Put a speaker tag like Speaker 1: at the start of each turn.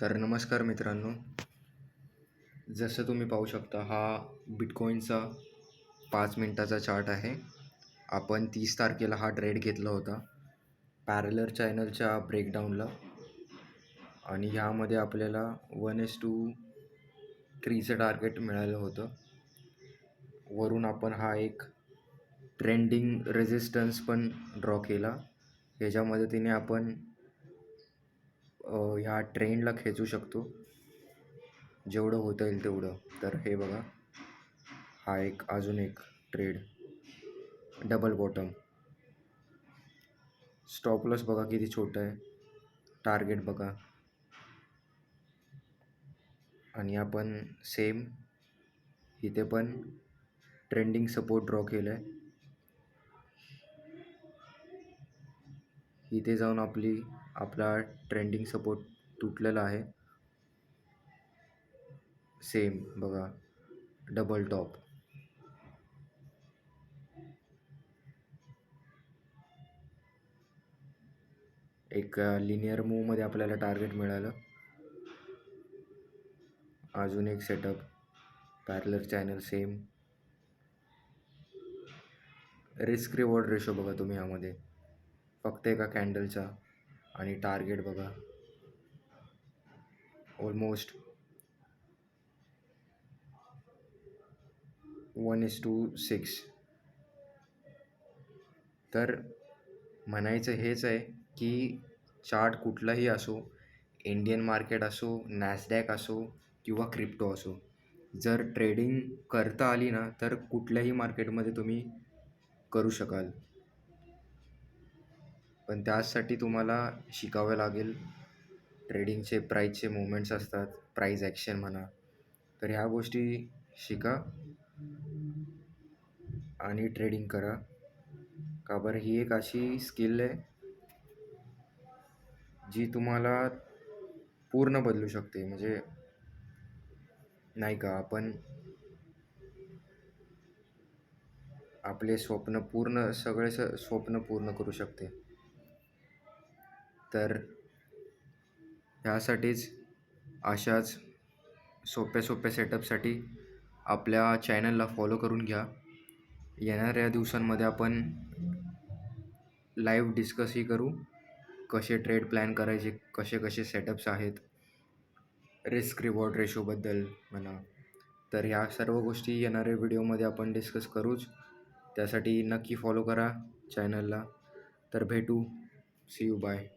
Speaker 1: तर नमस्कार मित्रांनो. जसं तुम्ही पाहू शकता हा बिटकॉईनचा पाच मिनटाचा चार्ट आहे. आपण तीस तारखेला हा ट्रेड घेतला होता. पॅरलर चॅनलच्या ब्रेकडाऊनला आणि ह्यामध्ये आपल्याला वन एस टू थ्रीचं टार्गेट मिळालं होतं. वरून आपण हा एक ट्रेंडिंग रेझिस्टन्स पण ड्रॉ केला. ह्याच्या मदतीने आपण ह्या ट्रेंडला खेचू शकतो. जेवढं होता येईल तेवढं. तर हे बघा. हा एक अजून एक ट्रेड डबल बॉटम स्टॉपलॉस बघा किती छोटं आहे. टार्गेट बघा. आणि आपण सेम इथे पण ट्रेंडिंग सपोर्ट ड्रॉ केलं आहे इथे जाऊन आपली आपला ट्रेंडिंग सपोर्ट तुटलेला आहे. सेम बघा. डबल टॉप एक लिनियर मूवमध्ये आपल्याला टार्गेट मिळालं. अजून एक setup parallel channel same risk reward ratio बघा तुम्ही यामध्ये. फक्त एका कॅन्डलचा आणि टार्गेट बघा. Almost one is to six तर म्हणायचं हेच आहे की चार्ट कुठलाही असो इंडियन मार्केट असो नॅसडॅक असो किंवा क्रिप्टो असो जर ट्रेडिंग करता आली ना तर कुठल्याही मार्केटमध्ये तुम्ही करू शकाल. पण त्यासाठी तुम्हाला शिकावं लागेल. ट्रेडिंगचे प्राईजचे मुवमेंट्स असतात प्राईज ॲक्शन म्हणा. तर ह्या गोष्टी शिका आणि ट्रेडिंग करा. का बरं? ही एक अशी स्किल आहे जी तुम्हाला पूर्ण बदलू शकते. म्हणजे नाही का? आपण आपले स्वप्न पूर्ण सगळे स स्वप्न पूर्ण करू शकते. तर ह्यासाठीच अशाच सोप्या सोप्या सेटअपसाठी आपल्या चॅनलला फॉलो करून घ्या. येणाऱ्या दिवसांमध्ये आपण लाईव्ह डिस्कसही करू कसे ट्रेड प्लॅन करायचे कसे कसे सेटअप्स आहेत रिस्क रिवॉर्ड रेशोबद्दल म्हणा. तर ह्या सर्व गोष्टी येणाऱ्या व्हिडिओमध्ये आपण डिस्कस करूच. त्यासाठी नक्की फॉलो करा चॅनलला. तर भेटू. C you bye